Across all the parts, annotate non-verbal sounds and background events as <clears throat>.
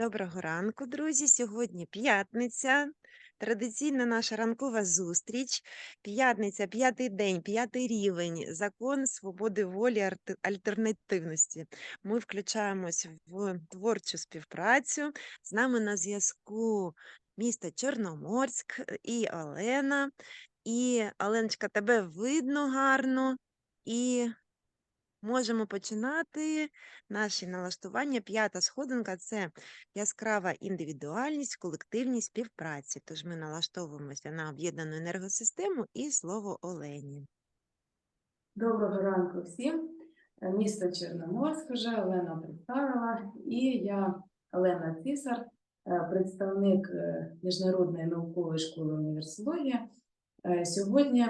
Доброго ранку, друзі. Сьогодні п'ятниця. Традиційна наша ранкова зустріч. П'ятниця, п'ятий день, п'ятий рівень, закон свободи волі, альтернативності. Ми включаємось в творчу співпрацю. З нами на зв'язку місто Чорноморськ е, і Олена. І Оленочка, тебе видно гарно. І Можемо починати наші налаштування. П'ята сходинка це яскрава індивідуальність в колективній співпраці. Тож ми налаштовуємося на об'єднану енергосистему і слово Олені. Доброго ранку всім. Е, Місто Чорноморськ вже Олена представила. І я, Олена Цісар, е, представник е, Міжнародної наукової школи універсологія. Е, Сьогодні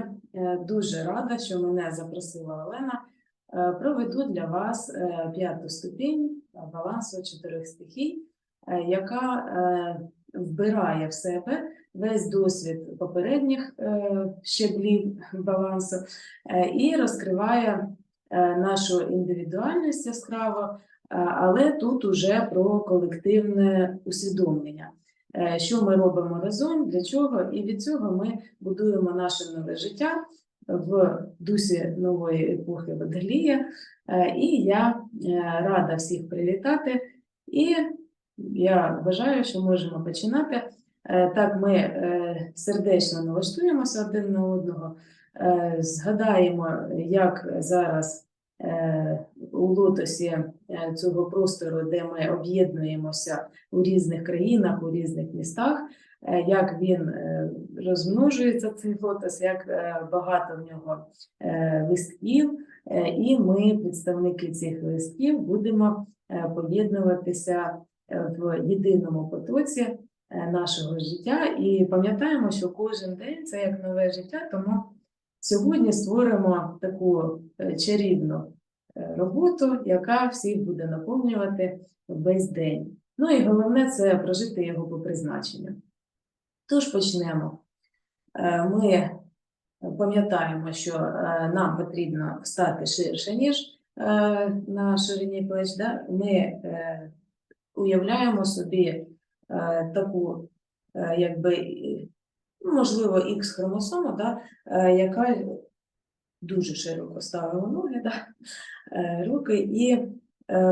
дуже рада, що мене запросила Олена. Е, Проведу для вас е, п'яту ступінь балансу чотирьох стихій, е, яка вбирає в себе весь досвід попередніх щеблів балансу і розкриває нашу індивідуальність яскраво, але тут уже про колективне усвідомлення. Що ми робимо разом, для чого, і від цього ми будуємо наше нове життя в дусі нової епохи Водолія. Е, І я е, рада всіх привітати. І я вважаю, що можемо починати. Е, Так, ми сердечно налаштуємося один на одного, згадаємо, як зараз у лотосі цього простору, де ми об'єднуємося у різних країнах, у різних містах, як він е, розмножується, цей лотос, як е, багато в нього е, листків, Е, і ми, представники цих листків, будемо е, поєднуватися е, в єдиному потоці е, нашого життя. І пам'ятаємо, що кожен день це як нове життя, тому сьогодні створимо таку е, чарівну е, роботу, яка всіх буде наповнювати весь день. Ну і головне це прожити його по призначенню. Тож почнемо. Е, Ми пам'ятаємо, що е, нам потрібно стати ширше, ніж е, на ширині плеч. Да? Ми е, уявляємо собі е, таку, е, якби, ну, можливо, х хромосому, да? е, яка дуже широко ставила ноги, да? е, руки, і е,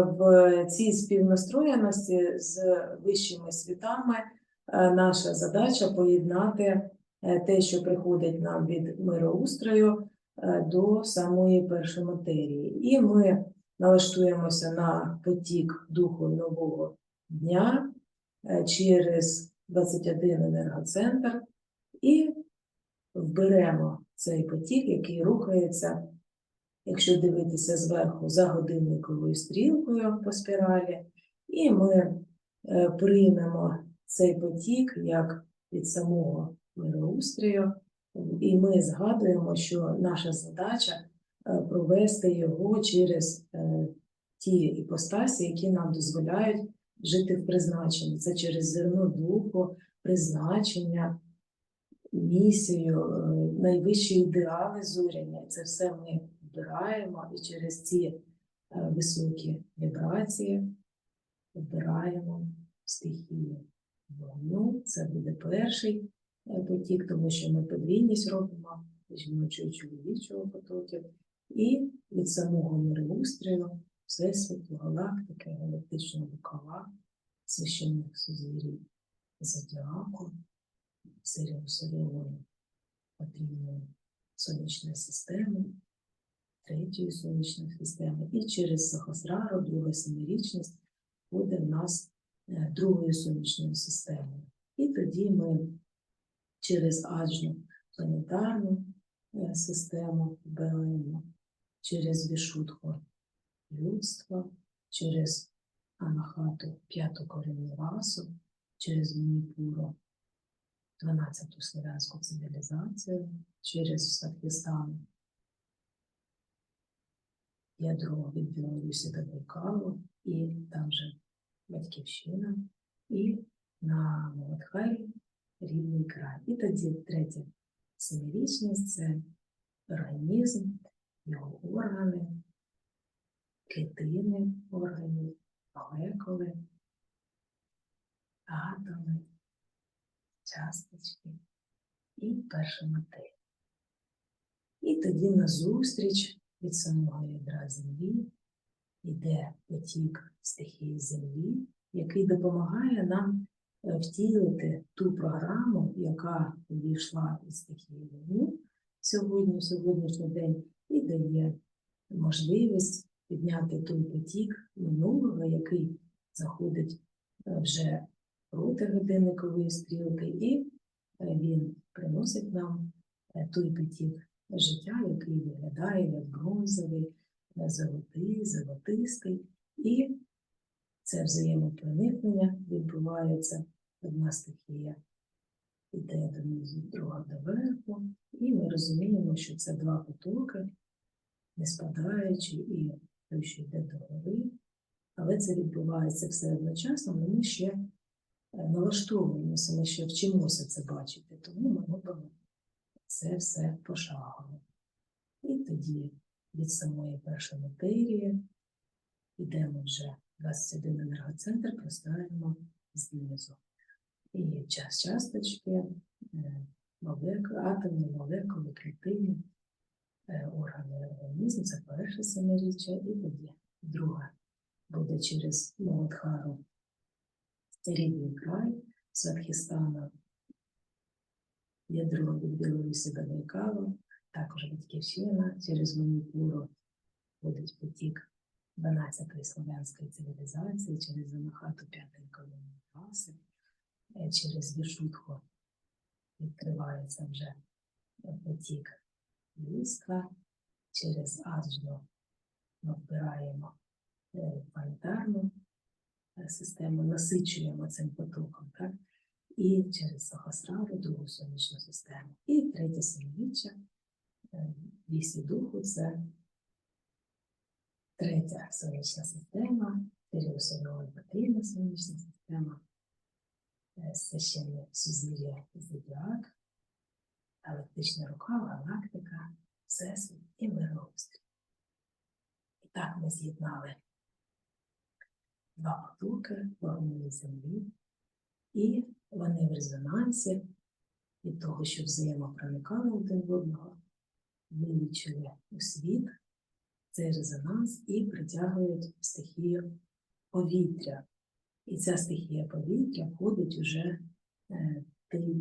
в цій співнастроєності з вищими світами е, наша задача поєднати е, те, що приходить нам від мироустрою, е, до самої першої матерії. І ми налаштуємося на потік духу нового дня е, через 21 енергоцентр і вберемо цей потік, який рухається, якщо дивитися зверху, за годинниковою стрілкою по спіралі, і ми е, приймемо цей потік як від самого мироустрою, і ми згадуємо, що наша задача е, провести його через е, ті іпостасі, які нам дозволяють жити в призначенні. Це через зерно духу, призначення, місію, е, найвищі ідеали зоряння. Це все ми вбираємо і через ці високі вібрації вбираємо стихію вогню. Це буде перший е, потік, тому що ми подвійність робимо жіночого і чоловічого потоків. І від самого мироустрою, Всесвіту, галактики, галактичного рукава, священних сузір'їв, зодіаку, Сиріусової потрібної сонячної системи, третьої сонячної системи, і через Сахасрару, друга семирічність, буде в нас другою сонячною системою. І тоді ми через аджну планетарну е, систему вбираємо, через Вішутху людства, через Анахату п'яту корінну расу, через Маніпуру 12-ту славянську цивілізацію, через Саквістан ядро від Білорусі до Байкалу, і там же Батьківщина, і на Молодхарі рідний край. І тоді третя семирічність це організм, його органи, клітини органів, молекули, атоми, часточки і перша матерія. І тоді назустріч від самого ядра Землі йде потік стихії Землі, який допомагає нам е, втілити ту програму, яка увійшла із стихії вогню сьогодні, в сьогоднішній день, і дає можливість підняти той потік минулого, який заходить е, вже проти годинникової стрілки, і е, він приносить нам той потік життя, який виглядає як бронзовий, золотий, золотистий, і це взаємопроникнення відбувається. Одна стихія йде донизу, друга доверху, і ми розуміємо, що це два потоки, не спадаючи, і той, що йде догори. Але це відбувається все одночасно, ми ще е, налаштовуємося, ми ще вчимося це бачити, тому ми робимо це все пошагово. І тоді від самої першої матерії. Йдемо вже 21 енергоцентр, поставимо знизу. І час часточки, е, молек, атоми, молекули, клітини, е, органи організму, це перше семиріччя, і тоді друге буде через Молодхару рідний край Сватхістана, ядро від Білорусі до Байкалу, також батьківщина через Маніпуру ходить потік 12-ї слов'янської цивілізації, через Замахату 5-ї колонії раси, е, через Вішутху відкривається вже е, потік людства, через Аджну ми вбираємо е, планетарну е, систему, насичуємо цим потоком, так? і через Сахасрару, другу сонячну систему. І третє е, вісі духу це третя сонячна система, Сиріус потрібна сонячна система, е, священне сузір'я Зодіак, галактична рука, галактика, Всесвіт і мироустрій. І так ми з'єднали два потоки вогню землі, і вони в резонансі від того, що взаємопроникали один в одного, вилічили у світ цей резонанс і притягують стихію повітря. І ця стихія повітря входить уже е,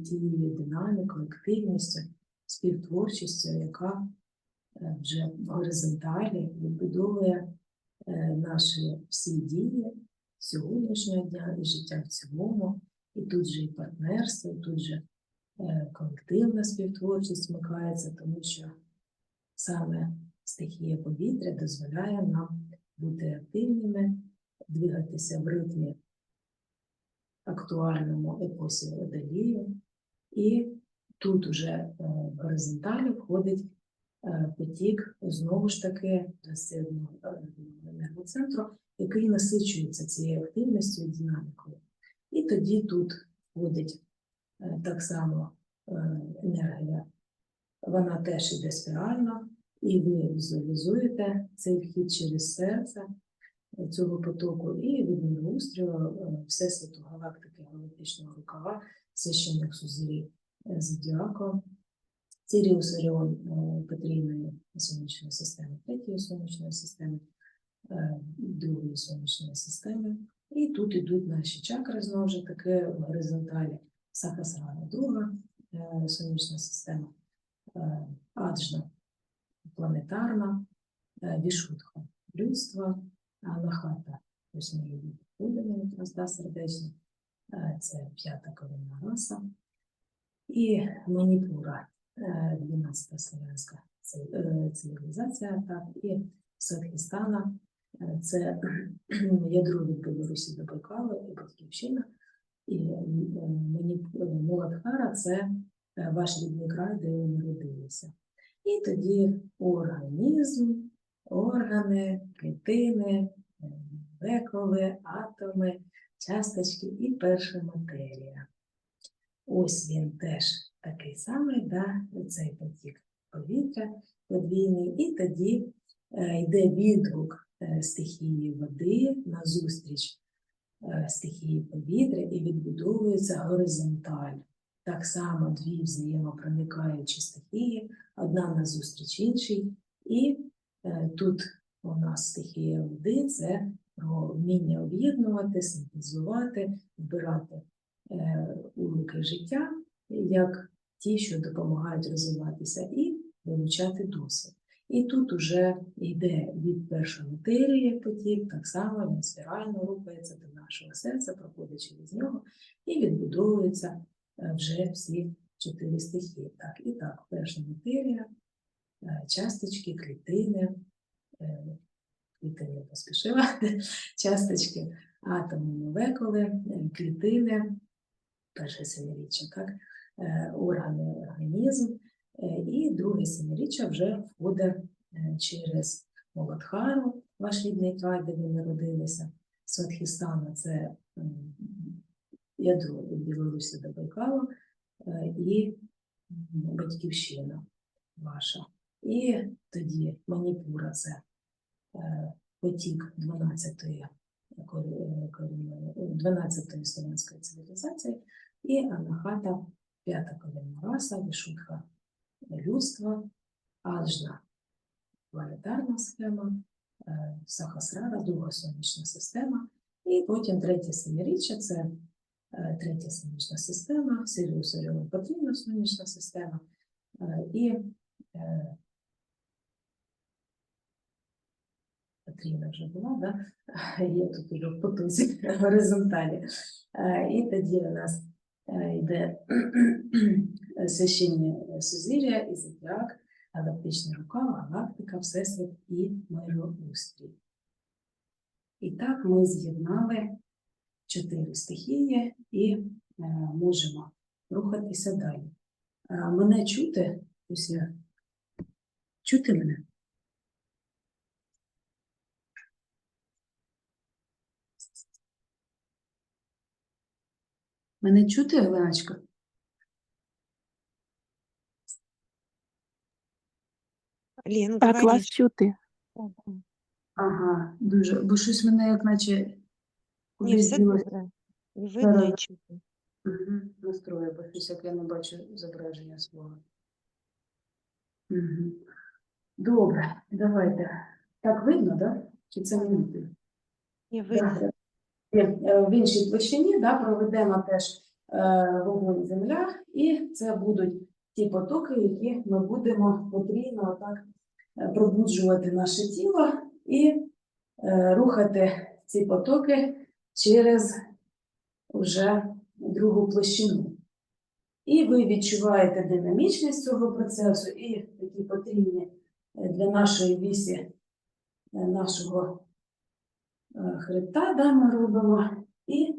тією динамікою, активністю, співтворчістю, яка е, вже в горизонталі відбудовує е, наші всі дії сьогоднішнього дня і життя в цілому, і тут же і партнерство, і тут же колективна співтворчість вмикається, тому що саме стихія повітря дозволяє нам бути активними, двигатися в ритмі актуальному епосі водолію. І тут уже е, в горизонталі входить е, потік знову ж таки сильного енергоцентру, який насичується цією активністю і динамікою. І тоді тут входить е, так само е, енергія, вона теж іде спірально, і ви візуалізуєте цей вхід через серце е, цього потоку, і від міроустрою Всесвіту галактики галактичного рукава, священних сузірів е, Зодіаку, Сіріус Оріон е, потрійної сонячної системи, третьої сонячної системи, е, другої сонячної системи. І тут ідуть наші чакри знову ж таки в горизонталі. Сахасрана, друга е, сонячна система, е, Аджна планетарна, е, Вішутха людство, Анахата, ось ми якраз да, сердечно, е, це п'ята колінна раса, і Маніпура, е, 12 слов'янська ци- е, цивілізація, так, і Садхістана, е, це <clears throat> ядро від Білорусі до Байкалу і Батьківщина, і е, е, Муладхара це е, ваш рідний край, де ви народилися. І тоді організм, органи, клітини, е, молекули, атоми, часточки і перша матерія. Ось він теж такий самий, да, цей потік повітря подвійний, і тоді е, йде відгук е, стихії води назустріч е, стихії повітря і відбудовується горизонталь. Так само дві взаємопроникаючі стихії, одна назустріч іншій. І е, тут у нас стихія води це про вміння об'єднувати, синтезувати, вбирати е, уроки життя як ті, що допомагають розвиватися, і вилучати досвід. І тут уже йде від першої матерії потік, так само він спірально рухається до нашого серця, проходить через нього і відбудовується вже всі чотири стихії. Так, і так, перша матерія, е, часточки, клітини, е, клітини поспішила, <laughs> часточки, атоми, молекули, е, клітини, перше семиріччя, так, е, органи, організм, Е, І друге семиріччя вже входить е, через Моладхару, ваш рідний край, де ви народилися. Сватхістана це від Білорусі до Байкалу е, і батьківщина ваша. І тоді Маніпура це е, потік 12-ї корі- е, 12-ї слов'янської цивілізації, і Анахата п'ята корінна раса, Вішутха людства, Аджна планетарна схема, Сахасрара, друга сонячна система, і потім третє семиріччя це третя сонячна система, Сиріус Оріон потрібна сонячна система, е, і е, вже була, да? <laughs> є тут уже в потузі <laughs> горизонталі. Е, І тоді у нас е, йде <clears throat> священні е, сузір'я і зодіак, галактична рука, галактика, всесвіт і мироустрій. І так ми з'єднали чотири стихії і е, можемо рухатися далі. Е, мене чути? Ось я. Чути мене? Мене чути, Оленочка? Лен, Так, вас чути. Ага, дуже. Бо щось мене як наче Ні, все добре. Видно, і. Угу. Настрою, бо щось як я не бачу зображення свого. Угу. Добре, давайте. Так видно, да? Чи це не видно? Ні, видно. Е, е, В іншій площині да, проведемо теж е, вогонь земля, і це будуть ті потоки, які ми будемо потрійно так е, пробуджувати наше тіло і е, рухати ці потоки через вже другу площину. І ви відчуваєте динамічність цього процесу і такі потрібні е, для нашої вісі е, нашого е, хребта, да, ми робимо, і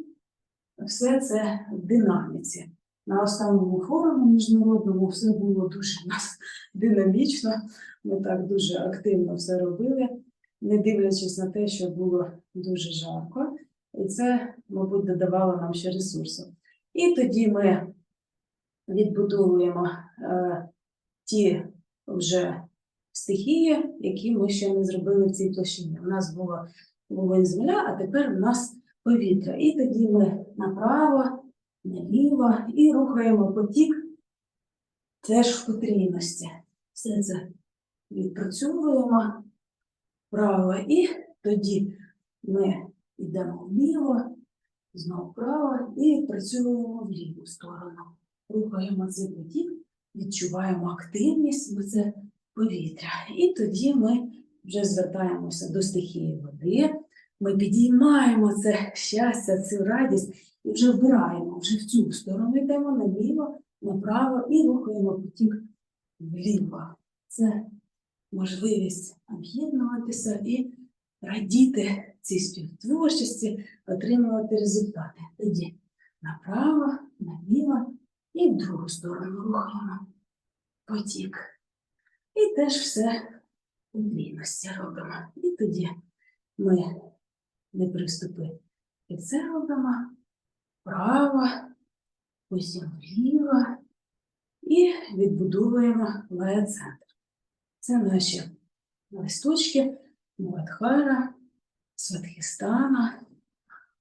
все це в динаміці. На останньому форумі міжнародному все було дуже нас <laughs> динамічно. Ми так дуже активно все робили, не дивлячись на те, що було дуже жарко. І це, мабуть, додавало нам ще ресурсу. І тоді ми відбудовуємо е, ті вже стихії, які ми ще не зробили в цій площині. У нас було вогонь земля, а тепер у нас повітря. І тоді ми направо, наліво і рухаємо потік теж в потрійності. Все це відпрацьовуємо вправо, і тоді ми йдемо вліво, знову вправо і працюємо в ліву сторону. Рухаємо цей потік, відчуваємо активність, бо це повітря. І тоді ми вже звертаємося до стихії води. Ми підіймаємо це щастя, цю радість і вже вбираємо, вже в цю сторону йдемо наліво, направо і рухаємо потік вліво. Це можливість об'єднуватися і радіти цій співтворчості, отримувати результати. Тоді направо, наліво і в другу сторону рухаємо потік. І теж все у двійності робимо. І тоді ми не приступи. І це робимо вправо, потім вліво і відбудовуємо лая-центр. Це наші листочки Муладхара, Сватхістана,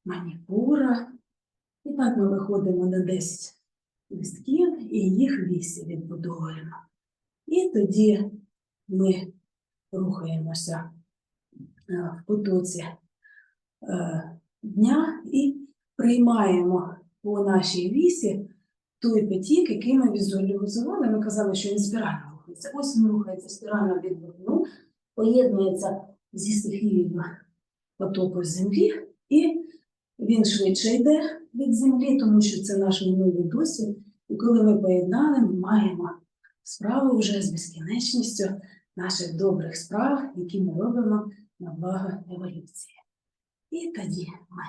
маніпура. І так ми виходимо на 10 листків і їх 8 відбудовуємо. І тоді ми рухаємося е, в потоці е, дня і приймаємо по нашій вісі той потік, який ми візуалізували. Ми казали, що він спірально рухається. Ось він рухається спірально від вогню, поєднується зі стихією потоку землі, і він швидше йде від землі, тому що це наш минулий досвід. І коли ми поєднали, ми маємо справу вже з безкінечністю наших добрих справ, які ми робимо на благо еволюції. І тоді ми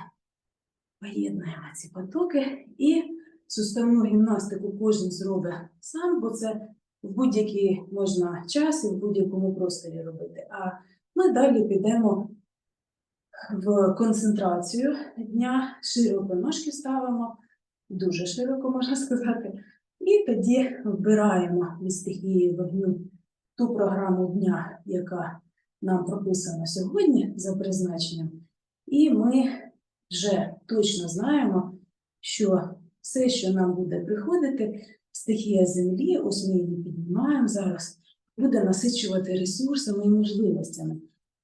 поєднуємо ці потоки і суставну гімнастику кожен зробить сам, бо це в будь-який можна час і в будь-якому просторі робити. А ми далі підемо в концентрацію дня, широко ножки ставимо, дуже широко можна сказати, і тоді вбираємо від стихії вогню ту програму дня, яка нам прописана сьогодні за призначенням, і ми вже точно знаємо, що все, що нам буде приходити, стихія землі, ось ми її піднімаємо зараз, буде насичувати ресурсами і можливостями.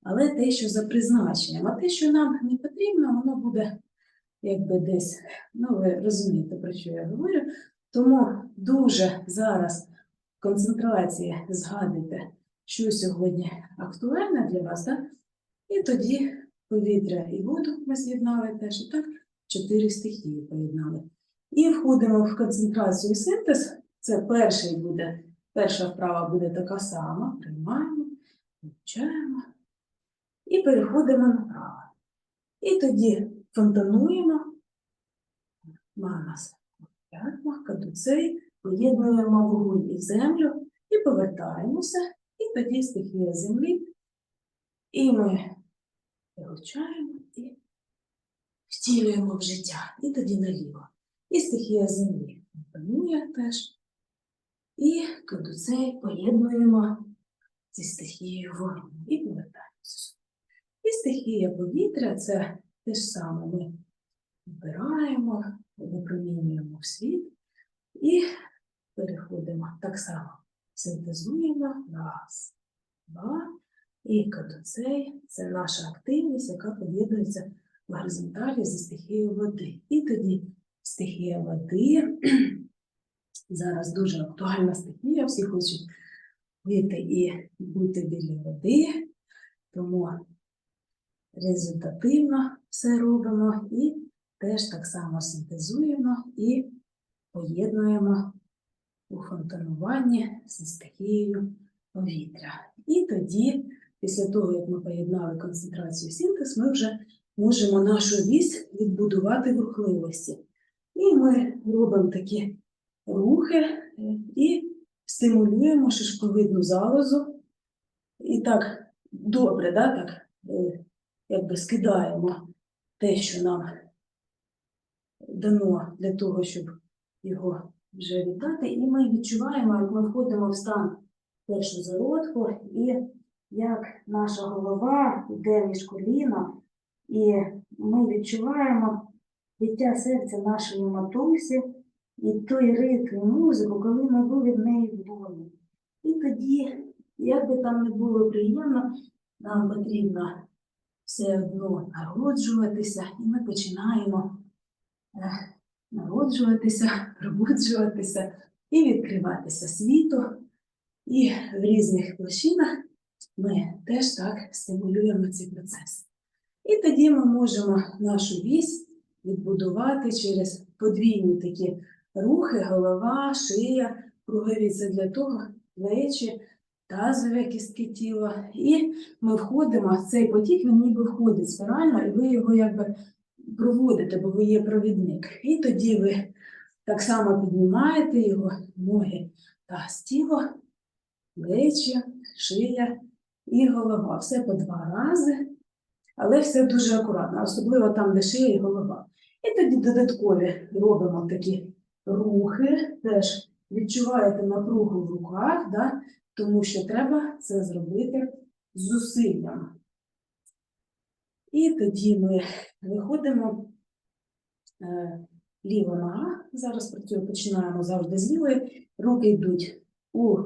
Але те, що за призначенням, а те, що нам не потрібно, воно буде якби десь, ну ви розумієте, про що я говорю. Тому дуже зараз в концентрації згадуйте, що сьогодні актуальне для вас, так? і тоді повітря і воду ми з'єднали теж, і так чотири стихії поєднали. І входимо в концентрацію і синтез. Це перший буде, перша вправа буде така сама. Приймаємо, вивчаємо і переходимо направо. І тоді фонтануємо. Манас. П'ятма, кадуцей, поєднуємо вогонь і землю і повертаємося. І тоді стихія землі. І ми вивчаємо і втілюємо в життя. І тоді наліво. І стихія землі фонтанує теж. І кадуцей поєднуємо зі стихією вогню і повертаємося. І стихія повітря це те ж саме. Ми вбираємо, випромінюємо в світ і переходимо так само. Синтезуємо раз, два. І кадуцей це наша активність, яка поєднується в горизонталі зі стихією води. І тоді стихія води. <clears throat> Зараз дуже актуальна стихія, всі хочуть вийти і бути біля води, тому результативно все робимо і теж так само синтезуємо і поєднуємо у фонтануванні зі стихією повітря. І тоді, після того, як ми поєднали концентрацію синтез, ми вже можемо нашу вісь відбудувати в рухливості. І ми робимо такі рухи е, і стимулюємо шишковидну залозу. І так добре, да, так, е, якби скидаємо те, що нам дано для того, щоб його вже віддати. І ми відчуваємо, як ми входимо в стан першу зародку, і як наша голова йде між коліна, і ми відчуваємо биття серця нашої матусі і той ритм, музику, коли ми були в неї в домі. І тоді, як би там не було приємно, нам потрібно все одно народжуватися, і ми починаємо народжуватися, <laughs> пробуджуватися і відкриватися світу. І в різних площинах ми теж так стимулюємо ці процеси. І тоді ми можемо нашу вісь відбудувати через подвійні такі рухи, голова, шия, кругові це для того, плечі, тазові кістки тіла. І ми входимо, цей потік він ніби входить спірально, і ви його якби проводите, бо ви є провідник. І тоді ви так само піднімаєте його, ноги та тіло, плечі, шия і голова. Все по два рази, але все дуже акуратно, особливо там, де шия і голова. І тоді додаткові робимо такі рухи, теж відчуваєте напругу в руках, да? Тому що треба це зробити зусиллям. І тоді ми виходимо Е, Ліва нога. Зараз працює, починаємо завжди з лівої. Руки йдуть у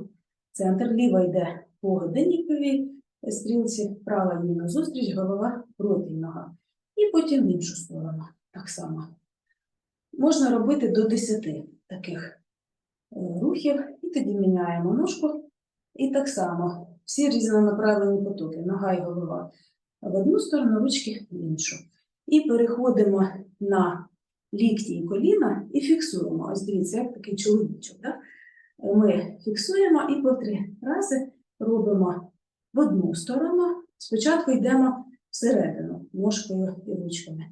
центр, ліва йде по годинниковій стрілці, права їй назустріч, голова проти нога. І потім в іншу сторону. Так само. Можна робити до 10 таких е, рухів, і тоді міняємо ножку. І так само всі різнонаправлені потоки, нога і голова в одну сторону, ручки в іншу. І переходимо на лікті і коліна і фіксуємо. Ось дивіться, як такий чоловічок. Да? Ми фіксуємо і по три рази робимо в одну сторону. Спочатку йдемо всередину ножкою і ручками,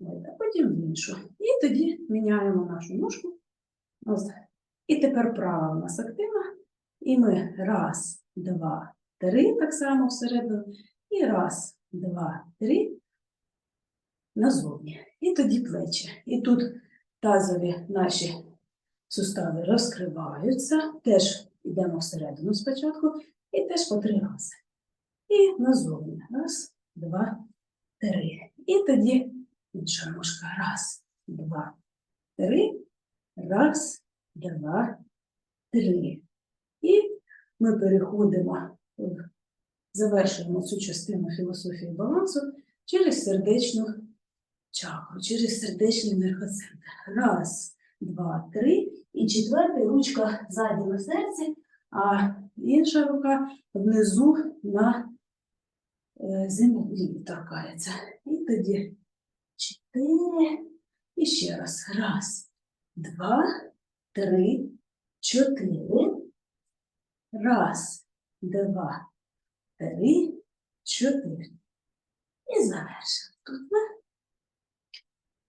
а потім в іншу. І тоді міняємо нашу ножку. Ось. І тепер права у нас активна. І ми раз, два, три, так само всередину. І раз, два, три назовні. І тоді плечі. І тут тазові наші сустави розкриваються. Теж йдемо всередину спочатку. І теж по три рази. І назовні. Раз, два, три. І тоді інша ножка. Раз, два, три. Раз, два, три. І ми переходимо, завершуємо цю частину філософії балансу через сердечну чакру, через сердечний енергоцентр. Раз, два, три. І четвертий ручка ззаді на серці, а інша рука внизу на е, землі торкається. І тоді чотири. І ще раз. Раз, два, три, чотири. Раз, два, три, чотири. І завершимо. Тут.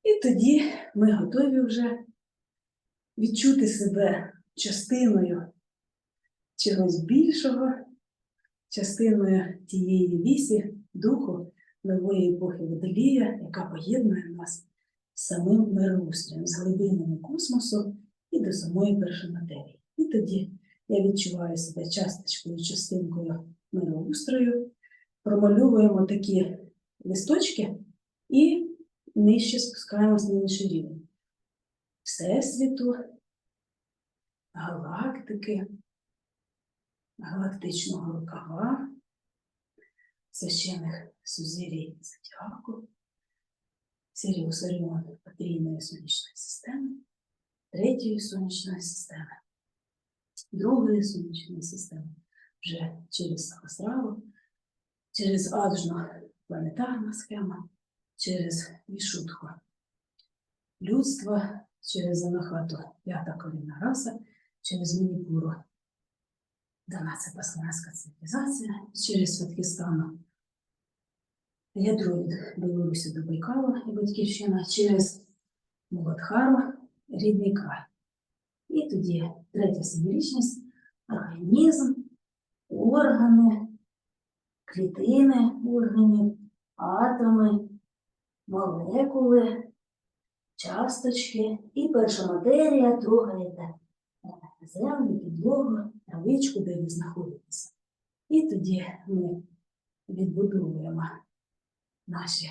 І тоді ми готові вже відчути себе частиною чогось більшого, частиною тієї вісі, духу нової епохи водолія, яка поєднує нас з самим мироустроєм, з глибинами космосу і до самої першоматерії. І тоді я відчуваю себе часточкою, частинкою мироустрою, промальовуємо такі листочки і нижче спускаємось на інший рівень. Всесвіту, галактики, галактичного рукава, священних сузір'їв зодіаку, Сиріус Оріон потрійної сонячної системи, третьої сонячної системи, другої сонячної системи, вже через Сахасраву, через Аджну планетарна схема, через Вішутху людство, через Анахату п'ята корінна раса, через Маніпуру 12 славянська цивілізація, через Сваткістану ядро від Білорусі до Байкалу і Батьківщина, через Муладхару, рідний. І тоді третя символічність організм, органи, клітини органів, атоми, молекули, часточки. І перша матерія трогаєте е, землю, підлогу, травичку, де ви знаходитеся. І тоді ми відбудовуємо наші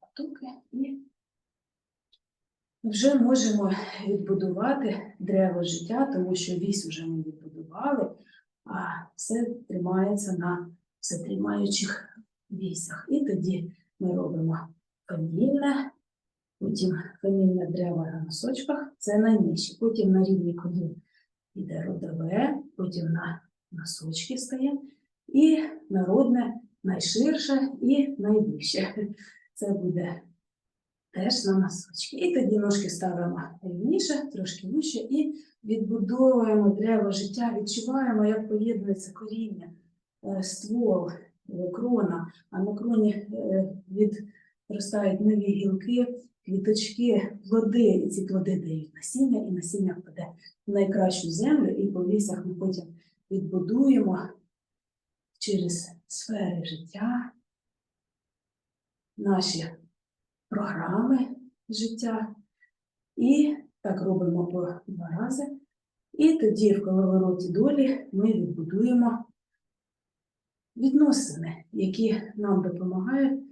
потоки і вже можемо відбудувати древо життя, тому що вісь вже ми відбудували, а все тримається на всетримаючих вісях. І тоді ми робимо камінне, потім камінне дерево на носочках, це найнижче. Потім на рівні колін іде родове, потім на носочки стає, і народне найширше і найвище. Це буде теж на носочки. І тоді ножки ставимо рівніше, трошки вище, і відбудовуємо дерево життя, відчуваємо, як поєднується коріння, е, ствол, е, крона, а на кроні е, відростають нові гілки, квіточки, плоди, і ці плоди дають насіння, і насіння впаде в найкращу землю, і по лісах ми потім відбудуємо через сфери життя. Наші програми життя. І так робимо по два рази. І тоді в коловороті долі ми відбудуємо відносини, які нам допомагають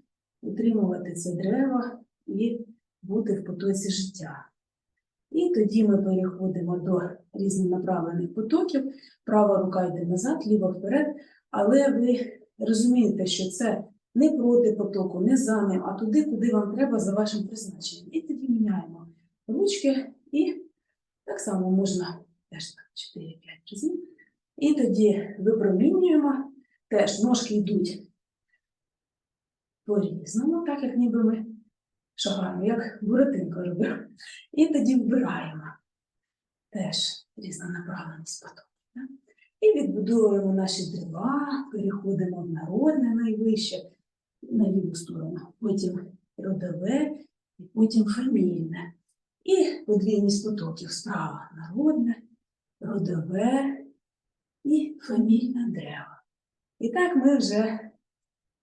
утримувати це дерево і бути в потоці життя. І тоді ми переходимо до різнонаправлених потоків. Права рука йде назад, ліва вперед. Але ви розумієте, що це не проти потоку, не за ним, а туди, куди вам треба за вашим призначенням. І тоді міняємо ручки, і так само можна теж так 4-5 разів. І тоді випромінюємо, теж ножки йдуть по-різному, так як ніби ми шагаємо, як буратинка робимо. І тоді вбираємо теж різнонаправленість потоку. І відбудовуємо наші дрова, переходимо в народне найвище, на ліву сторону, потім родове, і потім фамільне. І подвійність потоків справа народне, родове і фамільне дерево. І так ми вже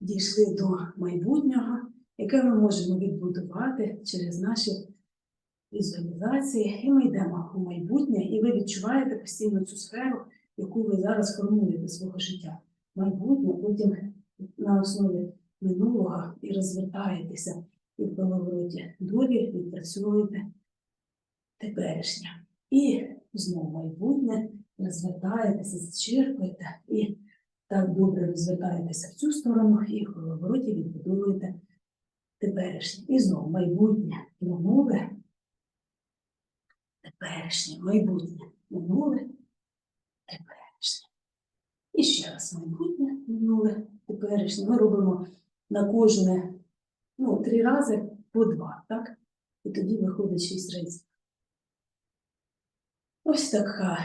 дійшли до майбутнього, яке ми можемо відбудувати через наші візуалізації. І ми йдемо у майбутнє, і ви відчуваєте постійно цю сферу, яку ви зараз формуєте свого життя. Майбутнє, потім на основі минулого і розвертаєтеся і в повороті долі відпрацьовуєте теперішнє. І знову майбутнє розвертаєтеся, зачерпуєте і так добре розвертаєтеся в цю сторону і в повороті відбудовуєте теперішнє. І знову майбутнє, минуле, теперішнє, майбутнє, минуле, теперішнє. І ще раз майбутнє, минуле, теперішнє. Ми робимо на кожне ну, три рази по два, так? І тоді виходить шість разів. Ось така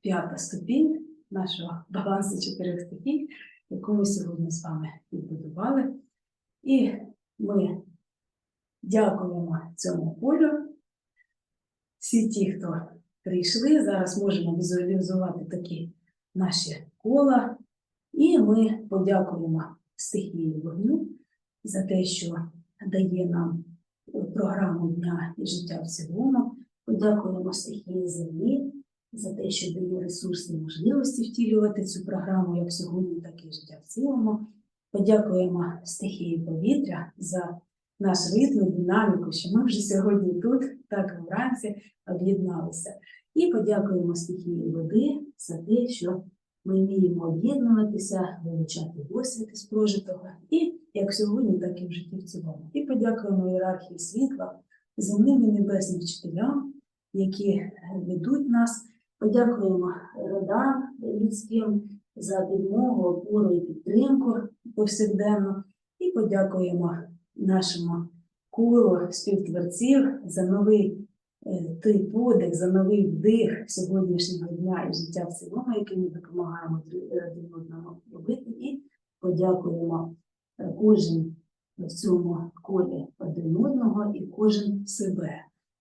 п'ята ступінь нашого балансу чотирьох ступінь, яку ми сьогодні з вами відбудували. І ми дякуємо цьому полю. Всі ті, хто прийшли, зараз можемо візуалізувати такі наші кола. І ми подякуємо стихії вогню за те, що дає нам е, програму дня і життя в цілому. Подякуємо стихії землі за те, що дає ресурсні можливості втілювати цю програму як сьогодні, так і життя в цілому. Подякуємо стихії повітря за наш ритм, динаміку, що ми вже сьогодні тут, так вранці, об'єдналися. І подякуємо стихії води за те, що ми вміємо об'єднуватися, вилучати досвід із прожитого, і як сьогодні, так і в житті в цілому. І подякуємо ієрархії світла, земним і небесним вчителям, які ведуть нас. Подякуємо родам людським за підмогу, опору і підтримку повсякденно. І подякуємо нашому колу співтворців за новий той подих, за новий вдих сьогоднішнього дня і життя в цілому, який ми допомагаємо один одному робити. І подякуємо е, кожен в цьому колі один одного і кожен себе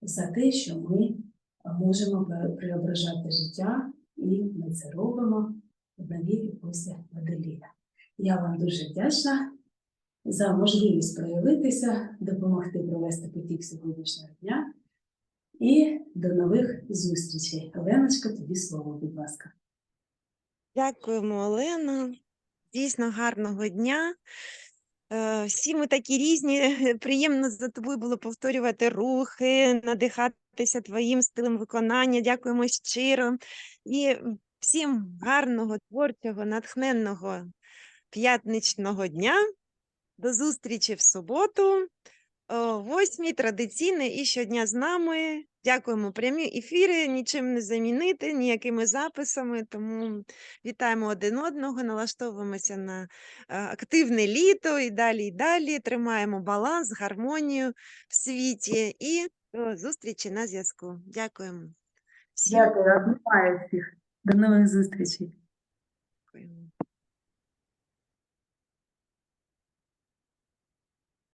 за те, що ми можемо преображати життя, і ми це робимо в новій епосі Водолія. Я вам дуже вдячна за можливість проявитися, допомогти провести потік сьогоднішнього дня. І до нових зустрічей. Оленочка, тобі слово, будь ласка. Дякуємо, Олено. Дійсно гарного дня. Е, Всі ми такі різні. <laughs> Приємно за тобою було повторювати рухи, надихатися твоїм стилем виконання. Дякуємо щиро. І всім гарного, творчого, натхненного п'ятничного дня. До зустрічі в суботу. О восьмій традиційно і щодня з нами. Дякуємо прямі ефіри, нічим не замінити, ніякими записами. Тому вітаємо один одного, налаштовуємося на е, активне літо і далі, і далі. Тримаємо баланс, гармонію в світі і до зустрічі на зв'язку. Дякуємо. Всім Дякую, обнімаю всіх. До нових зустрічей.